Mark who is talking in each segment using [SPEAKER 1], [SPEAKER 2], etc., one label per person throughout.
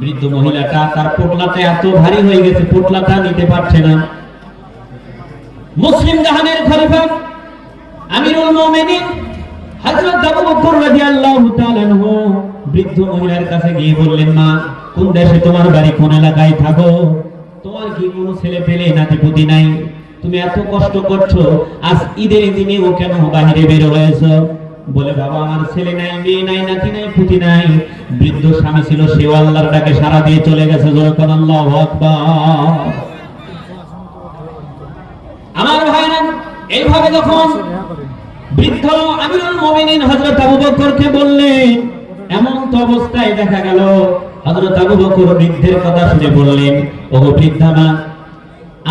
[SPEAKER 1] বৃদ্ধ মহিলাটা তার পোটলাটা এত ভারী হয়ে গেছে, পোটলাটা নিতে পারছে না। মুসলিম জাহানের খলিফা আমিরুল মুমিনিন হযরত আবু বকর রাদিয়াল্লাহু তাআলা বৃদ্ধ মহিলার কাছে গিয়ে বললেন, মা, কোন দেশে তোমার বাড়ি, কোন এলাকায় থাকো? তোমার কি কোনো ছেলে পেলে নাতিপুতি নাই? তুমি এত কষ্ট করছ, আজ ঈদের দিনে ও কেন বাহিরে বের হয়েছো? বলে, বাবা, আমার ছেলে নাই, মেয়ে নাই, নাতি নাই, পুতি নাই। বৃদ্ধ স্বামী ছিল, সেও আল্লাহর ডাকে সারা দিয়ে চলে গেছে। যখন আল্লাহ আমার ভাইরা এইভাবে যখন বৃদ্ধ আমিরুল মুমিনিন হযরত আবু বকরকে বললেন, এমন তো অবস্থায় দেখা গেল, হযরত আবু বকর বৃদ্ধের কথা শুনে বললেন ও বৃদ্ধা মা,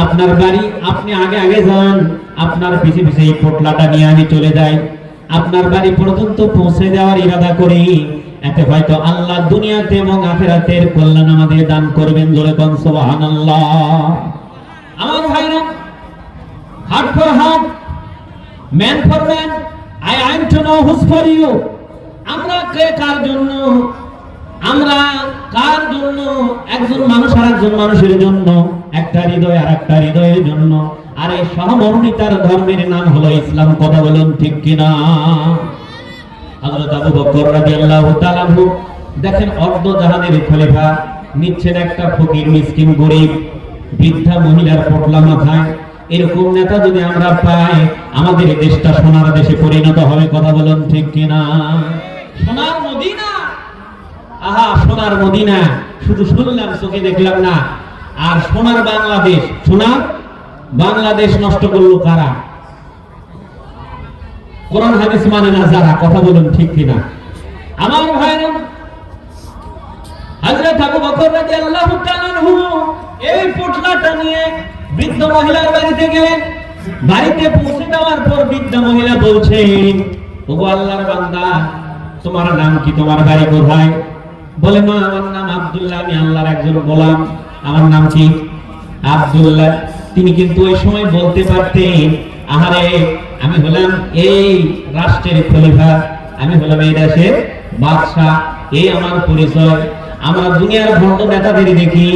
[SPEAKER 1] আপনার বাড়ি, আপনি আগে আগে যান। আপনার পিছে পিছে এই পোটলাটা নিয়ে আমি চলে যাই। আপনার বাড়ি পর্যন্ত পৌঁছে দেওয়ার ইরাদা করি। এতে হয়তো আল্লাহ দুনিয়াতে এবং আখেরাতের কল্যাণ আমাদের দান করবেন জোরে কোন, সুবহানাল্লাহ। আমার ভাইরা heart for heart man for man I I'm to know whose for you আমরা কে, কার জন্য? আমরা কার জন্য? একজন মানুষ আর একজন মানুষের জন্য। একটা হৃদয় আর একটা হৃদয়ের জন্য। আর এই সহমরণিতার ধর্মের নাম হলো ইসলাম, কথা বলুন ঠিক কিনা? নিচ্ছেন একটা মহিলার এরকম নেতা যদি আমরা পাই, আমাদের দেশটা সোনার দেশে পরিণত হবে, কথা বলুন ঠিক কিনা? সোনার মদিনা! আহা, সোনার মদিনা! শুধু শুনলাম, চোখে দেখলাম না। আর সোনার বাংলাদেশ সোনার বাংলাদেশ নষ্ট করল কারা? কোরআন, হাদিস মানে না যারা, কথা বলুন ঠিক কিনা? আমার ভাইরা, হযরত আবু বকর রাদিয়াল্লাহু তাআলা এই পোটলাটা নিয়ে বৃদ্ধ মহিলার বাড়িতে গেলেন। বাড়িতে পৌঁছে দেওয়ার পর বৃদ্ধ মহিলা বলছেন ওগো আল্লাহর বান্দা, তোমার নাম কি? তোমার বাড়ি কোথায়? বলে মা আমার নাম আব্দুল্লাহ, আমি আল্লাহর একজন গোলাম। আমার নাম কি? আব্দুল্লাহ। তিনি কিন্তু ওই সময় বলতে পারতেন, আহারে, আমি হলাম এই রাষ্ট্রের খলিফা, আমি হলাম এই দেশের বাদশাহ, এই আমার পরিচয়। আমরা দুনিয়ার ভণ্ড নেতাদের দেখি,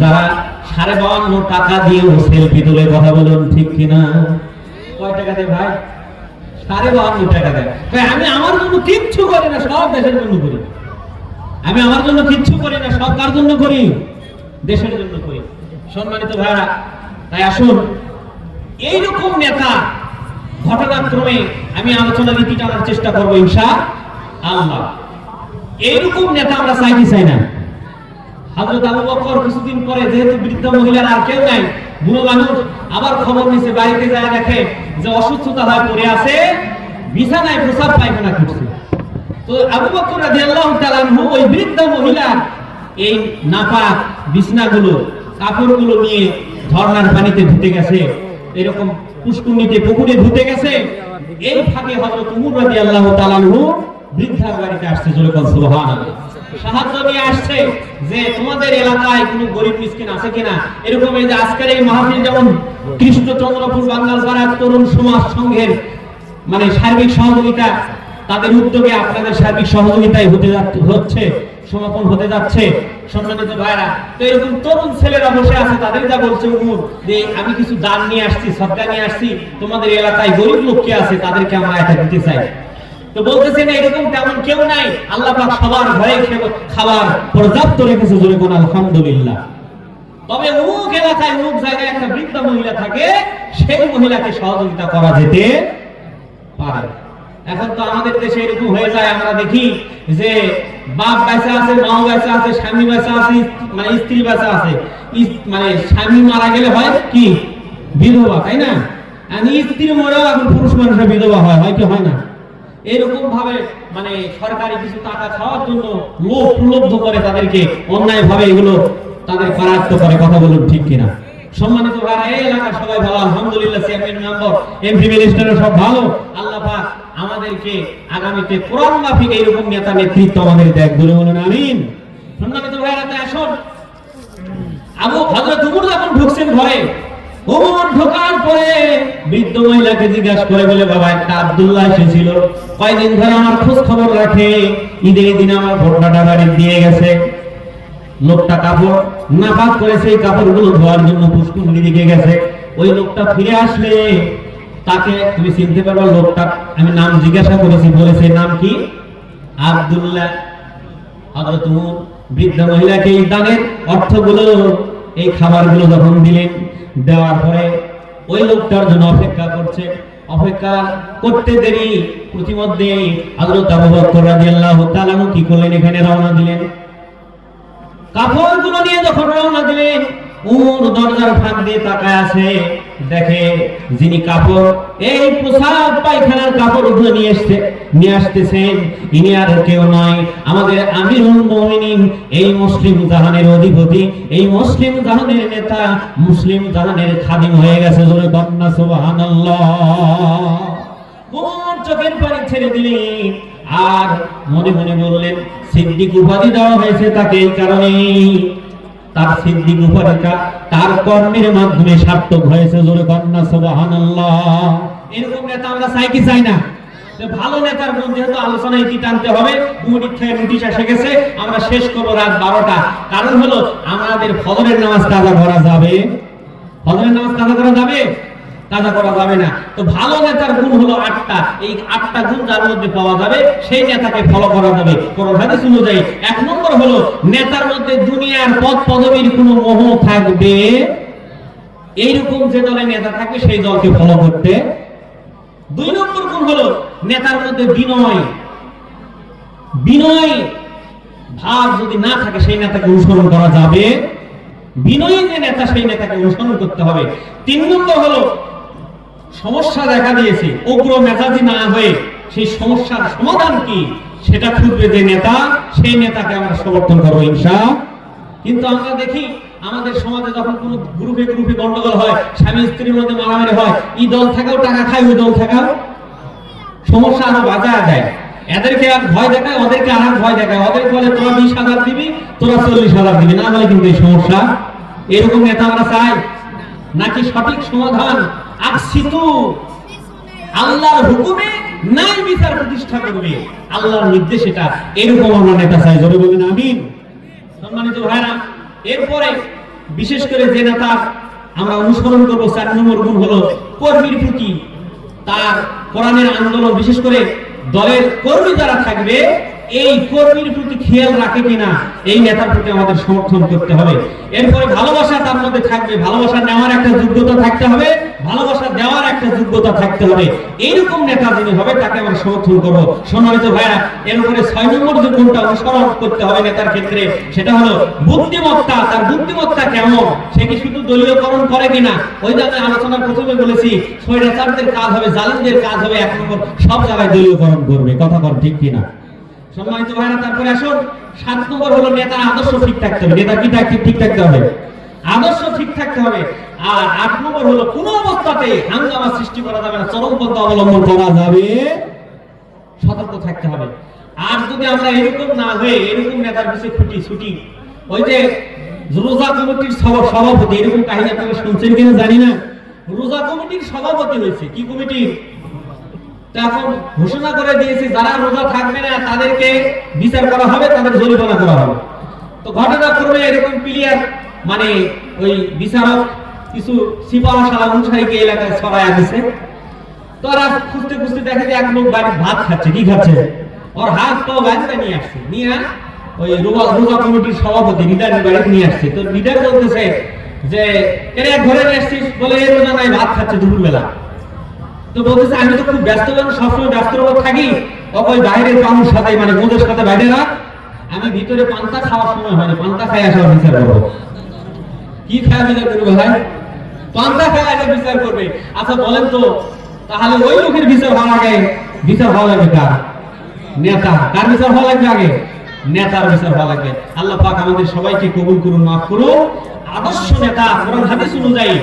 [SPEAKER 1] যারা সাড়ে বাউন্ন টাকা দিয়েও সেলফি তুলে কথা বলুন, ঠিক কিনা কয় টাকা দেয় ভাই? সাড়ে বাউন্ন টাকা দেয়। আমি আমার জন্য কিচ্ছু করি না, সব দেশের জন্য করি। আমি আমার জন্য কিচ্ছু করি না, সব কার জন্য করি? দেশের জন্য করি। সম্মানিত ভাইরা তাই আসুন। এইরকম নেতা ঘটনাক্রমে আমি আলোচনা নীতি টানার চেষ্টা করব ইনশা আল্লাহ। এইরকম নেতা আমরা চাই কি চাই না? হযরত আবু বকর কিছুদিন পরে যেহেতু বৃদ্ধ মহিলার আর কেউ নাই, বুড়ো মানুষ, আবার খবর নিছে, বাড়িতে যায় দেখে যে অসুস্থতা হয়ে, পড়ে আছে, বিছানায় প্রসাব পায়খানা করছে। তো আবু বকর রাদিয়াল্লাহু তাআলা ওই বৃদ্ধ মহিলা এই নাপাক বিছনাগুলো, কাপড়গুলো নিয়ে ঝর্ণার পানিতে ধুতে গেছে। এরকম পুষ্কুনিতে পুকুরে ধুতে গেছে। এই ফাঁকে হযরত উমর রাদিয়াল্লাহু তাআলা আনহু বৃদ্ধার বাড়িতে আসছে, জোরে কোন সাহায্য নিয়ে আসছে যে, তোমাদের এলাকায় কোনো গরিব মিসকিন আছে কিনা? এরকম এই যে আজকের এই মাহফিল যেমন কৃষ্ণচন্দ্রপুর তরুণ সমাজ সংঘের মানে সার্বিক সহযোগিতা, তাদের উদ্যোগে আপনাদের সার্বিক সহযোগিতায় হতে হচ্ছে সমাপন হতে যাচ্ছে। সম্মানিত ভাইরা তো এরকম তরুণ ছেলেরা বসে আছে, তাদের যা বলছে উমর যে আমি কিছু দান নিয়ে আসছি সদকা নিয়ে আসছি, তোমাদের এলাকায় গরিব লোক কে আছে, তাদেরকে আমরা এটা দিতে চাই। তো বলতেছেন এরকম তেমন কেউ নাই। আল্লাহ পাক সবার ঘরে খেব- খাবার পর্যাপ্ত রেখেছে, জোরে কোন আলহামদুলিল্লাহ। তবে অমুক এলাকায়, অমুক জায়গায় একটা বৃদ্ধ মহিলা থাকে, সেই মহিলাকে সহযোগিতা করা যেতে পারে। এখন তো আমাদের দেশে এরকম হয়ে যায়, আমরা দেখি যে বাপ বেঁচে আছে, মাও বেঁচে আছে, স্বামী বেঁচে আছে মানে স্ত্রী বেঁচে আছে। মানে স্বামী মারা গেলে হয় কি? বিধবা, তাই না? স্ত্রী মরেও এখন পুরুষ মানুষের বিধবা হয় হয় কি হয় না? এরকম ভাবে মানে সরকারি কিছু টাকা খাওয়ার জন্য লোভ করে তাদেরকে অন্যায় ভাবে এগুলো তাদের করায়ত্ত করে, কথা বলুন ঠিক কিনা? সম্মানিত ভাইরা এলাকার সবাই ভালো, আলহামদুলিল্লাহ চেয়ারম্যান মেম্বার এমপি মিনিস্টাররা সব ভালো। আল্লাহ পাক আমাদেরকে আগামীতে কোরআন মাফিক এইরকম নেতা নেতৃত্ব আমাদের দেখ দূরে বলুন, আমিন। বলে খোঁজ খবর রাখে। দিন আমার লোকটা কাপড় নাপাক করে সেই কাপড়গুলো ধোয়ার জন্য পুষ্কুন্ডি দিকে গেছে। ওই লোকটা ফিরে আসলে তাকে তুমি চিনতে পারবে, লোকটা, আমি নাম জিজ্ঞাসা করেছি, বলেছে নাম কি? আব্দুল্লাহ উমর, বৃদ্ধ মহিলাকে এই দানের অর্থগুলো এই খাবারগুলো যখন দিলেন, দেওয়ার পরে ওই লোকটার জন্য অপেক্ষা করছে। অপেক্ষা করতে দেরি, প্রতিমধ্যে হযরত আবু বকর রাদিয়াল্লাহু তাআলা কি করলেন? এখানে রওনা দিলেন। কাপড়গুলো নিয়ে যখন রওনা দিলেন, উমর দরজার ফাঁক দিয়ে তাকায় আছে। দেখে যিনি কাপড়, এই পোশাক পায়খানার কাপড়গুলো নিয়ে আসতে নিয়ে আসতেছেন ইনি আর কেউ নয় আমাদের আমিরুল মুমিনিন, এই মুসলিম জাহানের অধিপতি, এই মুসলিম জাহানের নেতা, মুসলিম জাহানের খাদিম হয়ে গেছে জোরে কন্যা কোন চোখের পানি ছেড়ে দিলেন? আর মনে মনে বললেন, সিদ্দিক উপাধি দেওয়া হয়েছে তাকে এই কারণে তার সিদ্ধি তার কর্মের মাধ্যমে সার্থক হয়েছে জোরে এরকম নেতা আমরা চাই কি চাই না? ভালো নেতার গুণ যেহেতু আলোচনায় কি টানতে হবে থেকে নোটিশ এসে গেছে, আমরা শেষ করব রাত বারোটা। কারণ হলো, আমাদের ফজরের নামাজ কাজা করা যাবে। ফজরের নামাজ কাজা করা যাবে? কাজা করা যাবে না। তো ভালো নেতার গুণ হলো আটটা। এই আটটা গুণ যার মধ্যে পাওয়া যাবে, সেই নেতাকে ফলো করা যাবে। কোন হাদিস অনুযায়ী এক নম্বর হলো, নেতার মধ্যে দুনিয়ার পদ পদবীর কোনো মোহ থাকবে? এইরকম যে দলে নেতা থাকবে সেই দলকে ফলো করতে। দুই নম্বর গুণ হলো, নেতার মধ্যে বিনয়। বিনয় ভাব যদি না থাকে, সেই নেতাকে অনুসরণ করা যাবে। বিনয়ী যে নেতা, সেই নেতাকে অনুসরণ করতে হবে। তিন নম্বর হলো সমস্যা দেখা দিয়েছে। উগ্র মেজাজি না হয়ে সেই সমস্যার সমাধান কি? সেটা খুঁজবে যে নেতা, সেই নেতাকে আমরা সমর্থন করব ইনশা কিন্তু আমরা দেখি আমাদের সমাজে যখন কোনো গ্রুপে গ্রুপে গন্ডগোল হয়, স্বামী স্ত্রীর মধ্যে মারামারি হয় ই দল থাকাও টাকা খায়, ওই দল থাকাও? সমস্যা আরও বাজায় দেয়। এদেরকে আর ভয় দেখায়, ওদেরকে আর ভয় দেখায়। ওদের বলে, তোরা বিশ হাজার দিবি, তোরা চল্লিশ হাজার দিবি। না বলে কিন্তু এই সমস্যা। এরকম নেতা আমরা চাই। নাকি সঠিক সমাধান আকসিতু। আল্লাহর হুকুমে নাই বিচার প্রতিষ্ঠা করবে। আল্লাহর নির্দেশ এটা। এরকম আমরা নেতা চাই, জোরে বলবেন আমিন। সম্মানিত ভাইরা, এরপরে বিশেষ করে যে নেতা আমরা অনুসরণ করব, চার নম্বর গুণ হলো কর্মীর প্রতি। তার কোরআনের আন্দোলন, বিশেষ করে দলের কর্মী যারা থাকবে এই কর্মীর প্রতি খেয়াল রাখে কিনা, এই নেতার প্রতি আমাদের সমর্থন করতে হবে। এরপরে ভালোবাসা তার মধ্যে থাকবে। ভালোবাসা নেওয়ার একটা যোগ্যতা থাকতে হবে, ভালোবাসা দেওয়ার একটা যোগ্যতা থাকতে হবে। এইরকম নেতা যিনি হবে, তাকে আমরা সমর্থন করব। সম্মানিত ভাইরা এর উপরে ছয় নম্বর যে গুণটা অনুসরণ করতে হবে নেতার ক্ষেত্রে, সেটা হলো বুদ্ধিমত্তা। তার বুদ্ধিমত্তা কেমন? সে কি শুধু দলীয়করণ করে কিনা? ওই যে আমি আলোচনার প্রথমে বলেছি, স্বৈরাচারদের কাজ হবে, জালিমদের কাজ হবে এক নম্বর। সব জায়গায় দলীয়করণ করবে। কথা কর ঠিক কিনা? সম্মানিত ভাইরা, তারপরে আসুন। সাত নম্বর হলো নেতার আদর্শ ঠিক থাকতে হবে। নেতা কি থাকতে ঠিক থাকতে হবে। আদর্শ ঠিক থাকতে হবে। আর আট নম্বর হলো কোন অবস্থাতে হাঙ্গামা সৃষ্টি করা যাবে না। চরমপন্থা অবলম্বন করা যাবে। সতর্ক থাকতে হবে। আর যদি আমরা এরকম না হয়ে এরকম নেতার পিছিয়ে ছুটি ছুটি, ওই যে রোজা কমিটির সভা- সভাপতি, এরকম কাহিনী আপনারা শুনছেন কিনা জানি না। রোজা কমিটির সভাপতি হয়েছে। কি কমিটির? এখন ঘোষণা করে দিয়েছি, যারা রোজা থাকবে না, তাদেরকে বিচার করা হবে, তাদের জরিমানা করা হবে। তো ঘটনাক্রমে এরকম প্লেয়ার মানে ওই বিচারক কিছু সিপাহশালা অনুসারীকে এলাকায় দিছে তো ওরা খুঁজতে খুঁজতে দেখে যে এক লোক বাড়ির ভাত খাচ্ছে, কি খাচ্ছে? ওর হাত পাও বাড়িতে নিয়ে আসছে। নিয়ে ওই রোজা রোজা কমিটির সভাপতি লিডারের বাড়িতে নিয়ে আসছে। তো লিডার বলতেছে যে এর নিয়ে আসছিস? বলে, এই রোজা নাই, ভাত খাচ্ছে দুপুরবেলা। তো বলতেছে, আমি তো ব্যস্ত মানুষ সবসময় ব্যস্ত রোগ থাকি। ওই বাইরের কামুর সাথে মানে মোদের সাথে বাইরে রাখ আমি ভিতরে পান্তা খাওয়ার সময় হয়নি পান্তা খাই আসার বিচার করব। কি খাওয়া বিচার করবে ভাই? পান্তা খাই আগে বিচার করবে। আচ্ছা বলেন তো, তাহলে ওই লোকের বিচার হওয়ার আগে, বিচার হওয়া লাগবে কার? নেতা। কার বিচার হওয়া লাগবে আগে? নেতার বিচার হওয়া লাগবে। আল্লাহ পাক আমাদের সবাইকে কবুল করুন, মাফ করুন। আদর্শ নেতা, কোরআন, হাদিস অনুযায়ী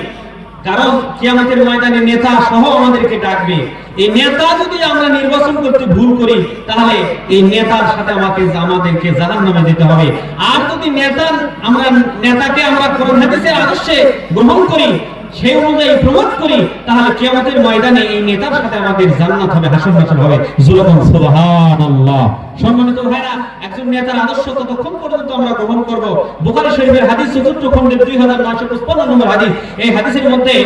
[SPEAKER 1] কারণ কিয়ামতের ময়দানে নেতা সহ আমাদেরকে ডাকবে। এই নেতা যদি আমরা নির্বাচন করতে ভুল করি, তাহলে এই নেতার সাথে আমাকে আমাদেরকে জানান নামে দিতে হবে। আর যদি নেতার আমরা নেতাকে আমরা কোরআন হাদিসের আদর্শে গ্রহণ করি সেই অনুযায়ী প্রমোট করি তাহলে কিয়ামতের ময়দানে এই নেতার সাথে আমাদের জান্নাত হবে হাসন হাসন হবে জুলতন সুবহানাল্লাহ সম্মানিত ভাইরা একজন নেতার আদর্শ ততক্ষণ পর্যন্ত আমরা গ্রহণ করব বুখারী শরীফের হাদিস চতুর্থ খণ্ডের 2955 নম্বর হাদিস এই হাদিসের মধ্যে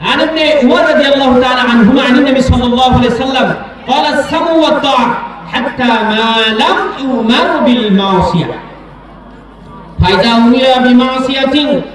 [SPEAKER 1] عن ابن عمر رضي الله تعالى عنهما عن النبي صلى الله عليه وسلم قال السمع والطاعة حتى ما لم يؤمر بالمعصية فإذا أمر بمعصية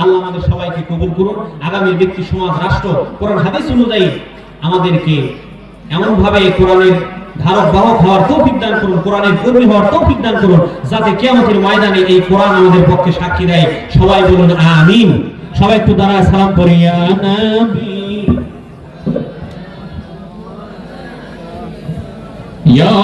[SPEAKER 1] আল্লাহ আমাদের সবাইকে কবুল করুন আগামী ব্যক্তি, সমাজ, রাষ্ট্র, কোরআন, হাদিস অনুযায়ী আমাদেরকে এমন ভাবে কোরআনের ধারক, বাহক হওয়ার তৌফিক দান করুন, কোরআনের কর্মী হওয়ার তৌফিক দান করুন, যাতে কিয়ামতের ময়দানে এই কোরআন আমাদের পক্ষে সাক্ষী দেয়। সবাই বলুন, আমিন। সবাই একটু দাঁড়ায়, সালাম করি ইয়া নবী। ইয়া